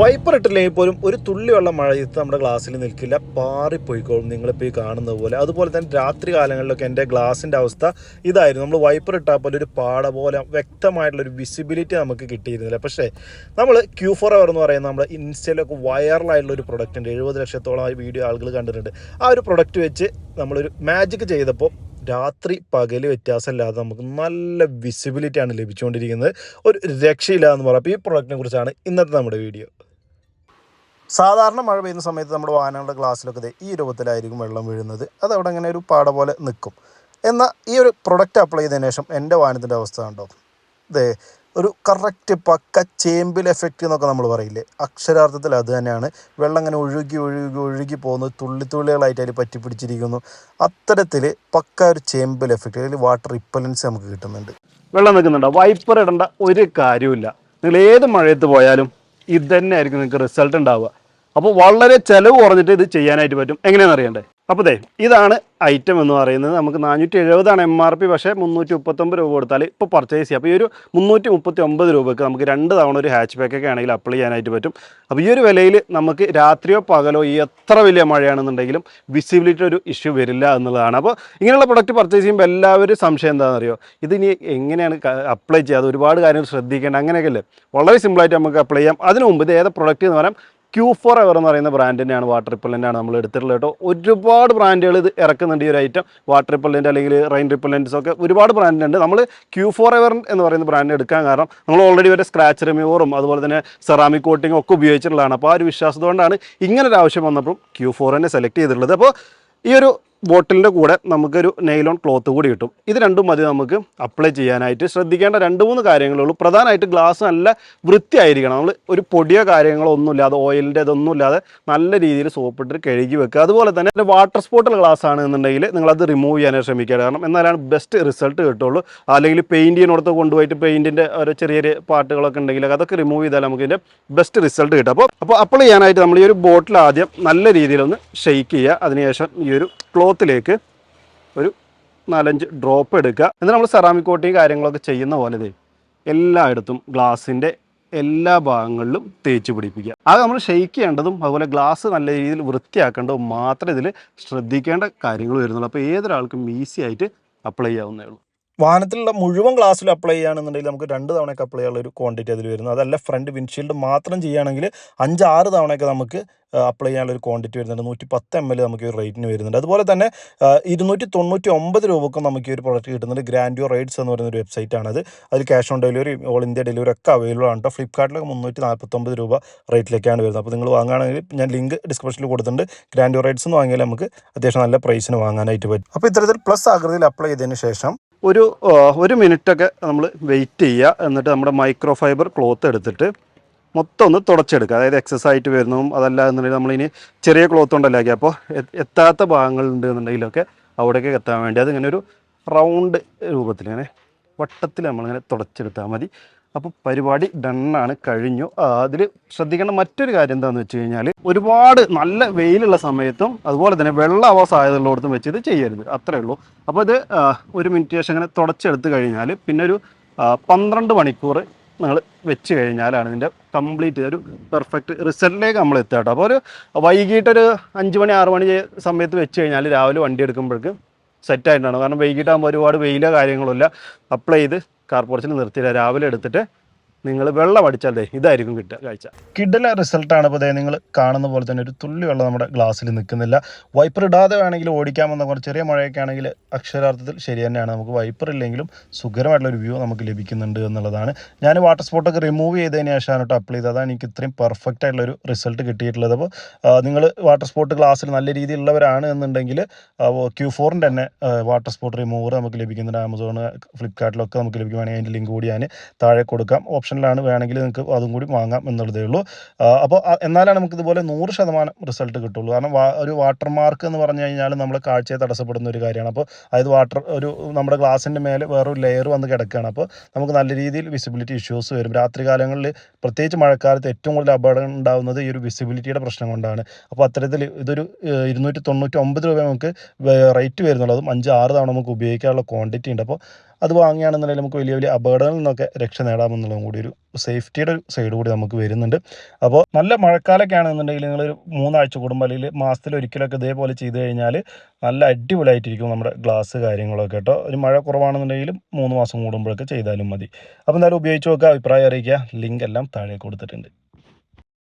Wiper ഇട്ടില്ലെങ്കിൽ പോലും ഒരു തുള്ളി വെള്ളം മഴയത്ത് നമ്മുടെ ഗ്ലാസ്സിൽ നിൽക്കില്ല. പാറിപ്പോയിക്കോളും. നിങ്ങളിപ്പോൾ ഈ കാണുന്നത് പോലെ. അതുപോലെ തന്നെ രാത്രി കാലങ്ങളിലൊക്കെ എന്റെ ഗ്ലാസിന്റെ അവസ്ഥ ഇതായിരുന്നു. നമ്മൾ വൈപ്പർ ഇട്ടാൽ പോലെ ഒരു പാട പോലെ വ്യക്തമായിട്ടുള്ള ഒരു വിസിബിലിറ്റി നമുക്ക് കിട്ടിയിരുന്നില്ല. പക്ഷേ നമ്മൾ ക്യൂ ഫോർ അവർ എന്ന് പറയുന്ന നമ്മുടെ ഇൻസ്റ്റയിലൊക്കെ വൈറലായിട്ടുള്ള ഒരു പ്രൊഡക്റ്റ് ഉണ്ട്. എഴുപത് ലക്ഷത്തോളം ആ വീഡിയോ ആളുകൾ കണ്ടിട്ടുണ്ട്. ആ ഒരു പ്രൊഡക്റ്റ് വെച്ച് നമ്മളൊരു മാജിക് ചെയ്തപ്പോൾ രാത്രി പകൽ വ്യത്യാസമില്ലാതെ നമുക്ക് നല്ല വിസിബിലിറ്റിയാണ് ലഭിച്ചുകൊണ്ടിരിക്കുന്നത്. ഒരു രക്ഷയില്ല എന്ന് പറയാം അപ്പോൾ ഈ പ്രൊഡക്റ്റിനെ കുറിച്ചാണ് ഇന്നത്തെ നമ്മുടെ വീഡിയോ സാധാരണ മഴ പെയ്യുന്ന സമയത്ത് നമ്മുടെ വാഹനങ്ങളുടെ ഗ്ലാസ്സിലൊക്കെ ഈ രൂപത്തിലായിരിക്കും വെള്ളം വീഴുന്നത്. അത് അവിടെ അങ്ങനെ ഒരു പാട പോലെ നിൽക്കും. എന്നാൽ ഈ ഒരു പ്രൊഡക്റ്റ് അപ്ലൈ ചെയ്തതിന് ശേഷം എന്റെ വാഹനത്തിന്റെ അവസ്ഥ കണ്ടോ? ദേ ഒരു കറക്റ്റ് പക്ക ചേമ്പിൽ എഫക്റ്റ് എന്നൊക്കെ നമ്മൾ പറയില്ലേ? അക്ഷരാർത്ഥത്തിൽ അത് തന്നെയാണ്. വെള്ളം അങ്ങനെ ഒഴുകി ഒഴുകി ഒഴുകി പോകുന്നു. തുള്ളി തുള്ളികളായിട്ട് അതിൽ പറ്റി പിടിച്ചിരിക്കുന്നു അത്തരത്തിൽ പക്ക ഒരു ചേമ്പിൽ എഫക്റ്റ് അതിൽ വാട്ടർ റിപ്പലൻസ് നമുക്ക് കിട്ടുന്നുണ്ട്. വെള്ളം നിൽക്കുന്നുണ്ടോ? വൈപ്പർ ഇടേണ്ട ഒരു കാര്യമില്ല നിങ്ങൾ ഏത് മഴയത്ത് പോയാലും ഇത് തന്നെ ആയിരിക്കും നിങ്ങൾക്ക് റിസൾട്ട് ഉണ്ടാവുക. അപ്പോൾ വളരെ ചിലവ് കുറഞ്ഞിട്ട് ഇത് ചെയ്യാനായിട്ട് പറ്റും. എങ്ങനെയാണെന്ന് അറിയണ്ടേ? അപ്പോൾ ദേ ഇതാണ് ഐറ്റം എന്ന് പറയുന്നത്. നമുക്ക് നാനൂറ്റി എഴുപതാണ് എം ആർ പി പക്ഷേ മുന്നൂറ്റി മുപ്പത്തൊമ്പത് രൂപ കൊടുത്താൽ ഇപ്പോൾ പർച്ചേസ് ചെയ്യാം. അപ്പോൾ ഈ ഒരു മുന്നൂറ്റി മുപ്പത്തി ഒമ്പത് രൂപയ്ക്ക് നമുക്ക് രണ്ട് തവണ ഒരു ഹാച്ച് പാക്കൊക്കെ ആണെങ്കിൽ അപ്ലൈ ചെയ്യാനായിട്ട് പറ്റും. അപ്പോൾ ഈ ഒരു വിലയിൽ നമുക്ക് രാത്രിയോ പകലോ ഈ എത്ര വലിയ മഴയാണെന്നുണ്ടെങ്കിലും വിസിബിലിറ്റി ഒരു ഇഷ്യൂ വരില്ല എന്നുള്ളതാണ്. അപ്പോൾ ഇങ്ങനെയുള്ള പ്രൊഡക്റ്റ് പർച്ചേസ് ചെയ്യുമ്പോൾ എല്ലാവരും സംശയം എന്താണെന്ന് അറിയോ ഇതിനി എങ്ങനെയാണ് അപ്ലൈ ചെയ്യുക ഒരുപാട് കാര്യങ്ങൾ ശ്രദ്ധിക്കേണ്ട. അങ്ങനെയൊക്കെ അല്ലേ? വളരെ സിമ്പിളായിട്ട് നമുക്ക് അപ്ലൈ ചെയ്യാം. അതിനു മുമ്പ് ഇത് ഏത് പ്രൊഡക്റ്റ് എന്ന് പറയാം? ക്യൂ ഫോർ എവർ എന്ന് പറയുന്ന ബ്രാൻഡിന്റെയാണ് വാട്ടർ റിപ്പല്ലന്റാണ് നമ്മൾ എടുത്തിട്ടുള്ളത് കേട്ടോ. ഒരുപാട് ബ്രാൻഡുകൾ ഇത് ഇറക്കുന്നുണ്ട് ഈ ഒരു ഐറ്റം വാട്ടർ റിപ്പല്ലന്റ് അല്ലെങ്കിൽ റെയിൻ റിപ്പല്ലൻസ് ഒക്കെ ഒരുപാട് ബ്രാൻഡുണ്ട് നമ്മൾ ക്യൂ ഫോർ എവർ എന്ന് പറയുന്ന ബ്രാൻഡ് എടുക്കാൻ കാരണം നമ്മൾ ഓൾറെഡി ഒരു സ്ക്രാച്ച് റിമൂവറും അതുപോലെ തന്നെ സെറാമിക് കോട്ടിങ്ങും ഒക്കെ ഉപയോഗിച്ചിട്ടുള്ളതാണ്. അപ്പോൾ ആ ഒരു വിശ്വാസത്തോണ്ടാണ് ഇങ്ങനെ ആവശ്യം വന്നപ്പോൾ ക്യൂ ഫോർ തന്നെ സെലക്ട് ചെയ്തിട്ടുള്ളത്. അപ്പോൾ ഈ ഒരു ബോട്ടിലിന്റെ കൂടെ നമുക്കൊരു നെയിലോൺ ക്ലോത്ത് കൂടി കിട്ടും ഇത് രണ്ടും മതി നമുക്ക് അപ്ലൈ ചെയ്യാനായിട്ട് ശ്രദ്ധിക്കേണ്ട രണ്ട് മൂന്ന് കാര്യങ്ങളേ ഉള്ളൂ പ്രധാനമായിട്ട് ഗ്ലാസ് നല്ല വൃത്തിയായിരിക്കണം നമ്മൾ ഒരു പൊടിയോ കാര്യങ്ങളോ ഒന്നുമില്ലാതെ ഓയിലിന്റെ ഇതൊന്നും ഇല്ലാതെ നല്ല രീതിയിൽ സോപ്പിട്ട് കഴുകി വെക്കുക അതുപോലെ തന്നെ വാട്ടർ സ്പോട്ടിൽ ഗ്ലാസ് ആണ് എന്നുണ്ടെങ്കിൽ നിങ്ങളത് റിമൂവ് ചെയ്യാനായി ശ്രമിക്കുക കാരണം എന്നാലാണ് ബെസ്റ്റ് റിസൾട്ട് കിട്ടുള്ളൂ അല്ലെങ്കിൽ പെയിന്റ് കൊണ്ടുപോയിട്ട് പെയിന്റിന്റെ ഒരു ചെറിയ ചെറിയ പാട്ടുകളൊക്കെ ഉണ്ടെങ്കിൽ അതൊക്കെ റിമൂവ് ചെയ്താൽ നമുക്ക് ഇതിന്റെ ബെസ്റ്റ് റിസൾട്ട് കിട്ടും അപ്പോൾ അപ്പോൾ അപ്ലൈ ചെയ്യാനായിട്ട് നമ്മൾ ഈ ഒരു ബോട്ടിൽ ആദ്യം നല്ല രീതിയിലൊന്ന് ഷെയ്ക്ക് ചെയ്യുക അതിനുശേഷം ഈ ഒരു ക്ലോത്തിലേക്ക് ഒരു നാലഞ്ച് ഡ്രോപ്പ് എടുക്കുക. എന്നിട്ട് നമ്മൾ സെറാമിക് കോട്ടിങ് കാര്യങ്ങളൊക്കെ ചെയ്യുന്ന പോലെ ദേ എല്ലായിടത്തും ഗ്ലാസിന്റെ എല്ലാ ഭാഗങ്ങളിലും തേച്ച് പിടിപ്പിക്കുക. അത് നമ്മൾ ഷെയ്ക്ക് ചെയ്യേണ്ടതും അതുപോലെ ഗ്ലാസ് നല്ല രീതിയിൽ വൃത്തിയാക്കേണ്ടതും മാത്രമേ ഇതിൽ ശ്രദ്ധിക്കേണ്ട കാര്യങ്ങൾ വരുന്നുള്ളൂ. അപ്പോൾ ഏതൊരാൾക്കും ഈസി ആയിട്ട് അപ്ലൈ ചെയ്യാവുന്നേ ഉള്ളൂ. വാഹനത്തിലുള്ള മുഴുവൻ ഗ്ലാസ്സിൽ അപ്ലൈ ചെയ്യുകയാണെന്നുണ്ടെങ്കിൽ നമുക്ക് രണ്ട് തവണയൊക്കെ അപ്ലൈ ചെയ്യാനുള്ള ഒരു ക്വാണ്ടിറ്റി അതിൽ വരുന്നു. അതല്ല ഫ്രണ്ട് വിൻഷീൽഡ് മാത്രം ചെയ്യുകയാണെങ്കിൽ ആറ് തവണയൊക്കെ നമുക്ക് അപ്ലൈ ചെയ്യാനുള്ള ഒരു ക്വാണ്ടിറ്റി വരുന്നുണ്ട്. നൂറ്റി പത്ത് എം എൽ നമുക്ക് ഒരു റേറ്റിന് വരുന്നുണ്ട്. അതുപോലെ തന്നെ ഇരുന്നൂറ്റി തൊണ്ണൂറ്റി ഒമ്പത് രൂപക്കും നമുക്ക് ഈ ഒരു പ്രോഡക്റ്റ് കിട്ടുന്നുണ്ട്. ഗ്രാൻഡിയോ റൈഡ്സ് എന്ന് പറയുന്ന ഒരു വെബ്സൈറ്റ് ആണത്. അതിൽ cash on delivery all India delivery ഒക്കെ അവൈലബിൾ ആണ് കേട്ടോ ഫ്ലിപ്കാർട്ടിലൊക്കെ മുന്നൂറ്റി നാൽപ്പത്തൊമ്പത് രൂപ റേറ്റിലേക്കാണ് വരുന്നത്. അപ്പോൾ നിങ്ങൾ വാങ്ങുകയാണെങ്കിൽ ഞാൻ ലിങ്ക് ഡിസ്ക്രിപ്ഷനിൽ കൊടുത്തിട്ടുണ്ട്. ഗ്രാൻഡിയോ റൈഡ്സ് എന്ന് വാങ്ങിയാൽ നമുക്ക് അത്യാവശ്യം നല്ല പ്രൈസിന് വാങ്ങാനായിട്ട് പറ്റും. അപ്പോൾ ഇത്തരത്തിൽ പ്ലസ് ആകൃതിയിൽ അപ്ലൈ ചെയ്തതിന് ശേഷം ഒരു ഒരു മിനിറ്റൊക്കെ നമ്മൾ വെയിറ്റ് ചെയ്യുക എന്നിട്ട് നമ്മുടെ മൈക്രോ ഫൈബർ ക്ലോത്ത് എടുത്തിട്ട് മൊത്തം ഒന്ന് തുടച്ചെടുക്കുക. അതായത് എക്സസ് ആയിട്ട് വരുന്നതും അതല്ല എന്നുണ്ടെങ്കിൽ നമ്മളിനി ചെറിയ ക്ലോത്ത് കൊണ്ടല്ലേ ആക്കി അപ്പോൾ എത്താത്ത ഭാഗങ്ങളുണ്ട് എന്നുണ്ടെങ്കിലൊക്കെ അവിടേക്ക് എത്താൻ വേണ്ടി അതിങ്ങനെ ഒരു റൗണ്ട് രൂപത്തിൽ ഇങ്ങനെ വട്ടത്തിൽ നമ്മളിങ്ങനെ തുടച്ചെടുത്താൽ മതി. അപ്പോൾ പരിപാടി ഡണ്ണാണ് കഴിഞ്ഞു. അതിൽ ശ്രദ്ധിക്കേണ്ട മറ്റൊരു കാര്യം എന്താണെന്ന് വെച്ച് കഴിഞ്ഞാൽ ഒരുപാട് നല്ല വെയിലുള്ള സമയത്തും അതുപോലെ തന്നെ വെള്ള അവസ്ഥ ആയതുള്ളടത്തും വെച്ച് ഇത് ചെയ്യരുത്. അത്രേ ഉള്ളൂ. അപ്പോൾ ഇത് ഒരു മിനിറ്റ് ശേഷം ഇങ്ങനെ തുടച്ചെടുത്ത് കഴിഞ്ഞാൽ പിന്നെ ഒരു പന്ത്രണ്ട് മണിക്കൂർ നിങ്ങൾ വെച്ച് കഴിഞ്ഞാലാണ് ഇതിന്റെ കംപ്ലീറ്റ് ഒരു പെർഫെക്റ്റ് റിസൾട്ടിലേക്ക് നമ്മൾ എത്തുക കേട്ടോ. അപ്പോൾ ഒരു വൈകിട്ടൊരു അഞ്ച് മണി ആറ് മണി സമയത്ത് വെച്ച് കഴിഞ്ഞാൽ രാവിലെ വണ്ടി എടുക്കുമ്പോഴേക്കും സെറ്റായിട്ടാണ് കാരണം വൈകിട്ടാകുമ്പോൾ ഒരുപാട് വെയിലോ കാര്യങ്ങളോ അപ്ലൈ ചെയ്ത് കാർപോറേഷനിൽ നിർത്തിയില്ല. രാവിലെ എടുത്തിട്ട് നിങ്ങൾ വെള്ളം അടിച്ചാൽ ദേ ഇതായിരിക്കും കിട്ടുക കാഴ്ച. കിഡല റിസൾട്ടാണ് ഇപ്പോൾ നിങ്ങൾ കാണുന്ന പോലെ തന്നെ ഒരു തുള്ളി വെള്ളം നമ്മുടെ ഗ്ലാസ്സിൽ നിൽക്കുന്നില്ല. വൈപ്പർ ഇടാതെ വേണമെങ്കിൽ ഓടിക്കാമെന്ന കുറച്ച് ചെറിയ മഴയൊക്കെ ആണെങ്കിൽ അക്ഷരാർത്ഥത്തിൽ ശരി തന്നെയാണ്. നമുക്ക് വൈപ്പർ ഇല്ലെങ്കിലും സുഖകരമായിട്ടുള്ള ഒരു വ്യൂ നമുക്ക് ലഭിക്കുന്നുണ്ട് എന്നുള്ളതാണ്. ഞാൻ വാട്ടർ സ്പോട്ടൊക്കെ റിമൂവ് ചെയ്തതിന് ശേഷമാണ് കേട്ടോ അപ്ലൈ ചെയ്തത്. എനിക്ക് ഇത്രയും പെർഫെക്റ്റ് ആയിട്ടുള്ള ഒരു റിസൾട്ട് കിട്ടിയിട്ടുള്ളത്. അപ്പോൾ നിങ്ങൾ വാട്ടർ സ്പോട്ട് ഗ്ലാസ്സിൽ നല്ല രീതിയിലുള്ളവരാണ് എന്നുണ്ടെങ്കിൽ ക്യൂ ഫോറിന്റെ തന്നെ വാട്ടർ സ്പോട്ട് റിമൂവർ നമുക്ക് ലഭിക്കുന്നുണ്ട്. ആമസോൺ ഫ്ലിപ്കാർട്ടിലൊക്കെ നമുക്ക് ലഭിക്കുവാണെങ്കിൽ അതിന്റെ ലിങ്ക് കൂടി ഞാൻ താഴെ കൊടുക്കാം. ഓപ്ഷനിലാണ് വേണമെങ്കിൽ നിങ്ങൾക്ക് അതും കൂടി വാങ്ങാം എന്നുള്ളതേ ഉള്ളൂ. അപ്പോൾ എന്നാലാണ് നമുക്ക് ഇതുപോലെ നൂറ് ശതമാനം റിസൾട്ട് കിട്ടുള്ളൂ. കാരണം ഒരു വാട്ടർ മാർക്ക് എന്ന് പറഞ്ഞു കഴിഞ്ഞാൽ നമ്മൾ കാഴ്ചയെ തടസ്സപ്പെടുന്ന ഒരു കാര്യമാണ്. അപ്പോൾ അതായത് വാട്ടർ ഒരു നമ്മുടെ ഗ്ലാസിന്റെ മേലെ വേറൊരു ലെയർ വന്ന് കിടക്കുകയാണ്. അപ്പോൾ നമുക്ക് നല്ല രീതിയിൽ വിസിബിലിറ്റി ഇഷ്യൂസ് വരും. രാത്രി കാലങ്ങളിൽ പ്രത്യേകിച്ച് മഴക്കാലത്ത് ഏറ്റവും കൂടുതൽ അപകടം ഉണ്ടാകുന്നത് ഈ ഒരു വിസിബിലിറ്റിയുടെ പ്രശ്നം കൊണ്ടാണ്. അപ്പോൾ അത്തരത്തിൽ ഇതൊരു ഇരുന്നൂറ്റി തൊണ്ണൂറ്റി ഒമ്പത് രൂപ നമുക്ക് റേറ്റ് വരുന്നുള്ളതും അഞ്ച് ആറ് തവണ നമുക്ക് ഉപയോഗിക്കാനുള്ള ക്വാണ്ടിറ്റി ഉണ്ട്. അപ്പോൾ അത് വാങ്ങുകയാണെന്നുണ്ടെങ്കിൽ നമുക്ക് വലിയ വലിയ അപകടങ്ങളിൽ നിന്നൊക്കെ രക്ഷ നേടാമെന്നുള്ളതും കൂടി ഒരു സേഫ്റ്റിയുടെ ഒരു സൈഡ് കൂടി നമുക്ക് വരുന്നുണ്ട്. അപ്പോൾ നല്ല മഴക്കാലൊക്കെ ആണെന്നുണ്ടെങ്കിൽ നിങ്ങൾ ഒരു മൂന്നാഴ്ച കൂടുമ്പോൾ അല്ലെങ്കിൽ മാസത്തിൽ ഒരിക്കലൊക്കെ ഇതേപോലെ ചെയ്ത് കഴിഞ്ഞാൽ നല്ല അടിപൊളിയായിട്ടിരിക്കും നമ്മുടെ ഗ്ലാസ് കാര്യങ്ങളൊക്കെ കേട്ടോ. ഒരു മഴ കുറവാണെന്നുണ്ടെങ്കിലും മൂന്ന് മാസം കൂടുമ്പോഴൊക്കെ ചെയ്താലും മതി. അപ്പോൾ എന്തായാലും ഉപയോഗിച്ച് നോക്കുക അഭിപ്രായം അറിയിക്കുക. ലിങ്ക് എല്ലാം താഴെ കൊടുത്തിട്ടുണ്ട്.